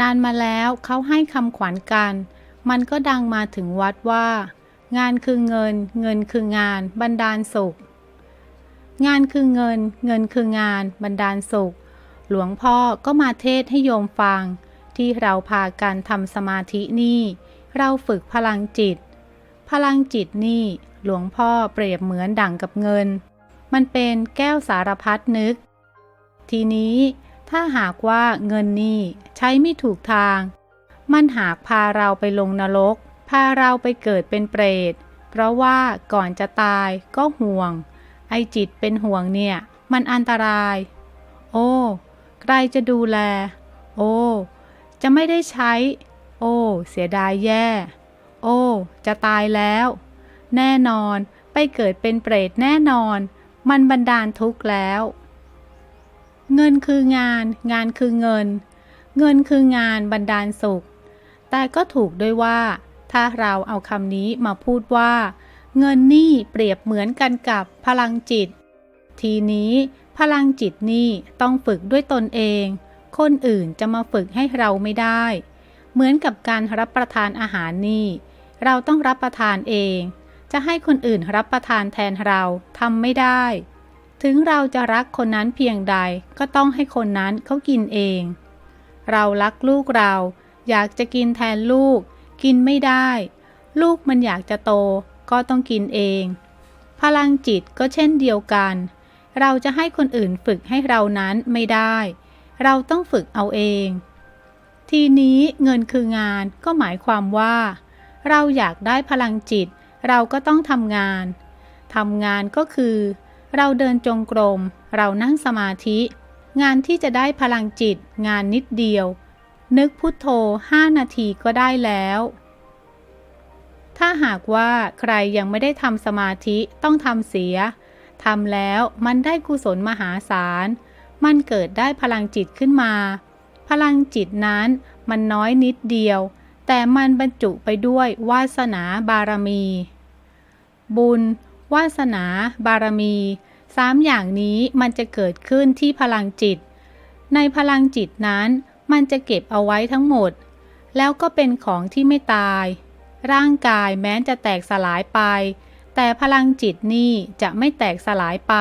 นานมาแล้วเขาให้คำขวัญกัน มันก็ดังมาถึงวัดว่า งานคือเงิน เงินคืองานบันดาลสุข งานคือเงิน เงินคืองานบันดาลสุข หลวงพ่อก็มาเทศให้โยมฟัง ที่เราพากันทำสมาธินี่ เราฝึกพลังจิต พลังจิตนี่หลวงพ่อเปรียบเหมือนดั่งกับเงิน มันเป็นแก้วสารพัดนึก ทีนี้ ถ้าหากว่าเงินนี่ใช้ไม่ถูกทาง มันหากพาเราไปลงนรก พาเราไปเกิดเป็นเปรต เพราะว่าก่อนจะตายก็ห่วง ไอจิตเป็นห่วงเนี่ย มันอันตราย โอ้ ใครจะดูแล โอ้ จะไม่ได้ใช้ โอ้ เสียดายแย่ โอ้ จะตายแล้ว แน่นอน ไปเกิดเป็นเปรตแน่นอน มันบันดาลทุกข์แล้ว เงินคืองาน งานคือเงิน เงินคืองานบันดาลสุข แต่ก็ถูกด้วยว่า ถ้าเราเอาคำนี้มาพูดว่า เงินนี่เปรียบเหมือนกันกับพลังจิต ทีนี้พลังจิตนี่ต้องฝึกด้วยตนเอง คนอื่นจะมาฝึกให้เราไม่ได้ เหมือนกับการรับประทานอาหารนี่ เราต้องรับประทานเอง จะให้คนอื่นรับประทานแทนเราทำไม่ได้ ถึงเราจะรักคนนั้นเพียงใดก็ต้องให้คนนั้นเขากินเอง เรารักลูกเรา อยากจะกินแทนลูก กินไม่ได้ ลูกมันอยากจะโตก็ต้องกินเอง พลังจิตก็เช่นเดียวกัน เราจะให้คนอื่นฝึกให้เรานั้นไม่ได้ เราต้องฝึกเอาเอง ทีนี้เงินคืองานก็หมายความว่า เราอยากได้พลังจิต เราก็ต้องทำงานทำงานก็คือ เราเดินจงกรม เรานั่งสมาธิ งานที่จะได้พลังจิตงานนิดเดียว นึกพุทโธห้านาทีก็ได้แล้ว ถ้าหากว่าใครยังไม่ได้ทำสมาธิต้องทำเสียทำแล้วมันได้กุศลมหาศาล มันเกิดได้พลังจิตขึ้นมา พลังจิตนั้นมันน้อยนิดเดียว แต่มันบรรจุไปด้วยวาสนาบารมี บุญ วาสนา บารมีสามอย่างนี้มันจะเกิดขึ้นที่พลังจิต ในพลังจิตนั้นมันจะเก็บเอาไว้ทั้งหมด แล้วก็เป็นของที่ไม่ตาย ร่างกายแม้จะแตกสลายไป แต่พลังจิตนี่จะไม่แตกสลายไป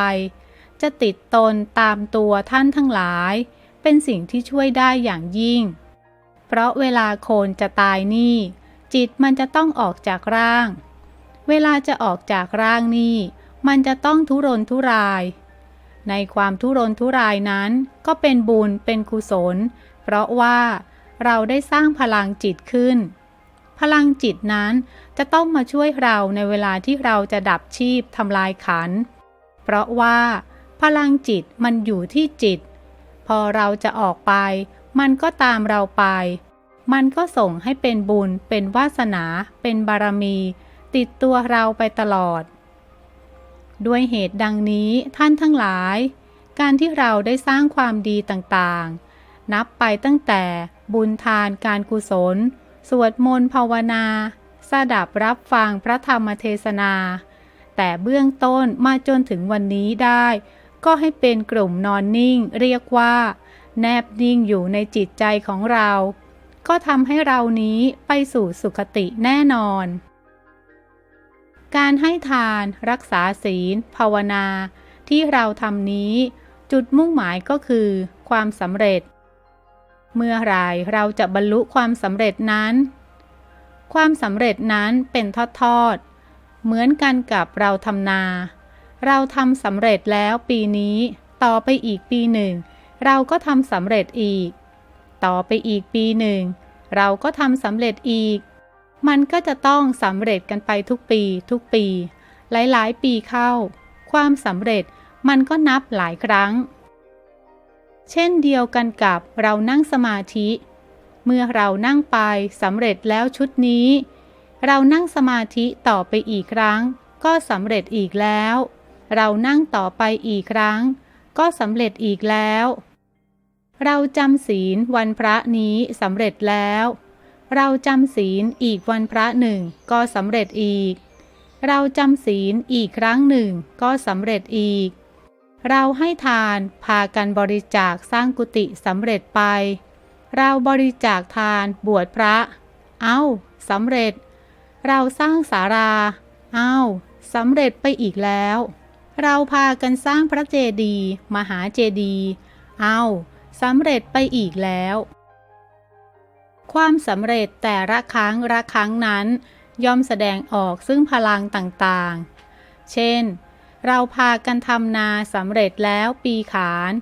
จะติดตนตามตัวท่านทั้งหลาย เป็นสิ่งที่ช่วยได้อย่างยิ่ง เพราะเวลาโคนจะตายนี่ จิตมันจะต้องออกจากร่าง เวลาจะออกจากร่างนี่มันจะต้องทุรนทุราย ในความทุรนทุรายนั้นก็เป็นบุญเป็นกุศล เพราะว่าเราได้สร้างพลังจิตขึ้น พลังจิตนั้นจะต้องมาช่วยเราในเวลาที่เราจะดับชีพทำลายขัน เพราะว่า พลังจิตมันอยู่ที่จิต พอเราจะออกไป มันก็ตามเราไป มันก็ส่งให้เป็นบุญ เป็นวาสนา เป็นบารมี ติดตัวเราไปตลอด ด้วยเหตุดังนี้ท่านทั้งหลาย การที่เราได้สร้างความดีต่างๆ นับไปตั้งแต่บุญทานการกุศล สวดมนต์ภาวนาสดับรับฟังพระธรรมเทศนา แต่เบื้องต้นมาจนถึงวันนี้ได้ ก็ให้เป็นกลุ่มนอนนิ่ง เรียกว่า แนบนิ่งอยู่ในจิตใจของเรา ก็ทำให้เรานี้ไปสู่สุคติแน่นอน การให้ทานรักษาศีล ภาวนา ที่เราทำนี้ จุดมุ่งหมายก็คือ ความสำเร็จ เมื่อไรเราจะบรรลุความสำเร็จนั้น ความสำเร็จนั้นเป็นทอดๆเหมือนกันกับเราทำนา เราทำสำเร็จแล้วปีนี้ ต่อไปอีกปีหนึ่ง เราก็ทำสำเร็จอีก ต่อไปอีกปีหนึ่ง เราก็ทำสำเร็จอีก มันก็จะต้องสำเร็จกันไปทุกปี ทุกปี หลายๆ ปีเข้า ความสำเร็จมันก็นับหลายครั้ง เช่นเดียวกันกับเรานั่งสมาธิ เมื่อเรานั่งไปสำเร็จแล้วชุดนี้ เรานั่งสมาธิต่อไปอีกครั้ง ก็สำเร็จอีกแล้ว เรานั่งต่อไปอีกครั้ง ก็สำเร็จอีกแล้ว เราจำศีลวันพระนี้สำเร็จแล้ว เราจำศีลอีกวันพระหนึ่งก็สำเร็จอีก เราจำศีลอีกครั้งหนึ่งก็สำเร็จอีก เราให้ทานพากันบริจาคสร้างกุฏิสำเร็จไป เราบริจาคทานบวชพระ เอา้าสำเร็จ เราสร้างศาลาเอา้าสำเร็จไปอีกแล้ว เราพากันสร้างพระเจดีย์มหาเจดีย์เอา้าสำเร็จไปอีกแล้ว ความสำเร็จแต่ละครั้งละครั้งนั้น ย่อมแสดงออกซึ่งพลังต่างๆ เช่น เราพากันทำนาสำเร็จแล้วปีขาน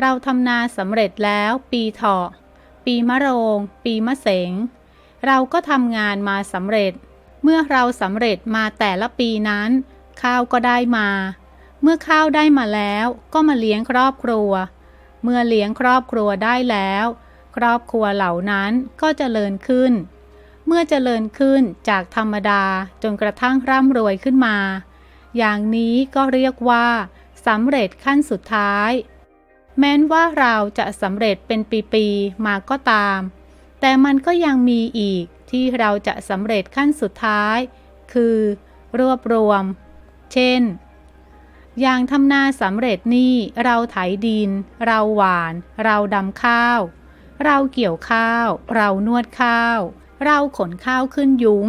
เราทำนาสำเร็จแล้วปีเถาะ ปีมะโรง ปีมะเสง เราก็ทำงานมาสำเร็จ เมื่อเราสำเร็จมาแต่ละปีนั้น ข้าวก็ได้มา เมื่อข้าวได้มาแล้วก็มาเลี้ยงครอบครัว เมื่อเลี้ยงครอบครัวได้แล้ว ครอบครัวเหล่านั้นก็เจริญขึ้น เมื่อเจริญขึ้นจากธรรมดาจนกระทั่งร่ำรวยขึ้นมา อย่างนี้ก็เรียกว่าสำเร็จขั้นสุดท้าย แม้นว่าเราจะสำเร็จเป็นปีๆมาก็ตาม แต่มันก็ยังมีอีกที่เราจะสำเร็จขั้นสุดท้าย คือ รวบรวม เช่น อย่างทำนาสำเร็จนี่เราไถดิน เราหวาน เราดำข้าว เราเกี่ยวข้าว เรานวดข้าว เราขนข้าวขึ้นยุง้ง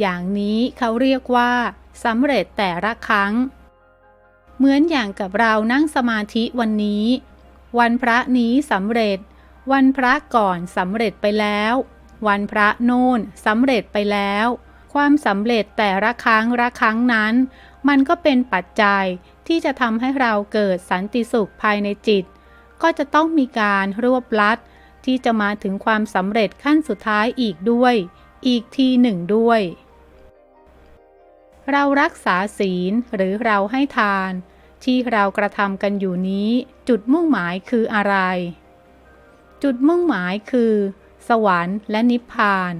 อย่างนี้เขาเรียกว่าสำเร็จแต่ละครั้ง เหมือนอย่างกับเรานั่งสมาธิวันนี้ วันพระนี้สำเร็จ วันพระก่อนสำเร็จไปแล้ว วันพระโน่นสำเร็จไปแล้ว ความสำเร็จแต่ละครั้งละครั้งนั้น มันก็เป็นปัจจัยที่จะทำให้เราเกิดสันติสุขภายในจิต ก็จะต้องมีการรวบลัด ที่จะมาถึงความสำเร็จขั้นสุดท้ายอีกด้วย อีกทีหนึ่งด้วย เรารักษาศีลหรือเราให้ทาน ที่เรากระทำกันอยู่นี้ จุดมุ่งหมายคืออะไร จุดมุ่งหมายคือ สวรรค์และนิพพาน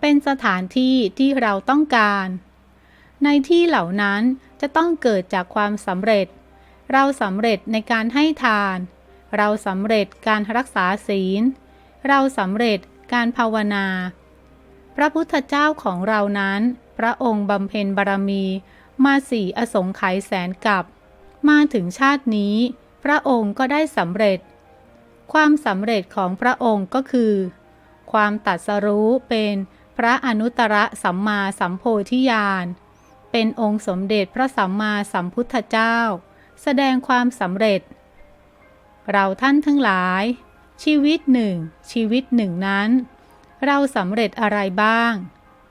เป็นสถานที่ที่เราต้องการ ในที่เหล่านั้นจะต้องเกิดจากความสำเร็จ เราสำเร็จในการให้ทาน เราสำเร็จการรักษาศีล เราสำเร็จการภาวนา พระพุทธเจ้าของเรานั้น พระองค์บำเพ็ญบารมี มาสี่อสงไขยแสนกับ มาถึงชาตินี้ พระองค์ก็ได้สำเร็จ ความสำเร็จของพระองค์ก็คือ ความตัดสรู้เป็นพระอนุตตรสัมมาสัมโพธิญาณ เป็นองค์สมเด็จพระสัมมาสัมพุทธเจ้า แสดงความสำเร็จ เราท่านทั้งหลาย ชีวิตหนึ่ง ชีวิตหนึ่งนั้น เราสำเร็จอะไรบ้าง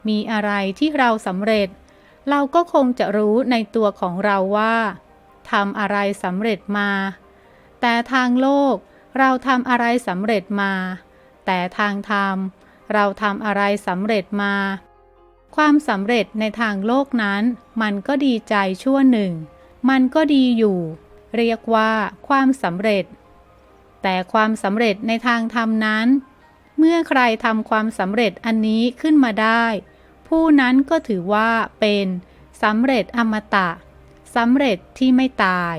มีอะไรที่เราสำเร็จ เราก็คงจะรู้ในตัวของเราว่าทำอะไรสำเร็จมา แต่ทางโลกเราทำอะไรสำเร็จมา แต่ทางธรรมเราทำอะไรสำเร็จมา ความสำเร็จในทางโลกนั้น มันก็ดีใจชั่วหนึ่ง มันก็ดีอยู่ เรียกว่าความสำเร็จ แต่ความสำเร็จในทางธรรมนั้น เมื่อใครทำความสำเร็จอันนี้ขึ้นมาได้ ผู้นั้นก็ถือว่าเป็นสำเร็จอมตะสำเร็จที่ไม่ตาย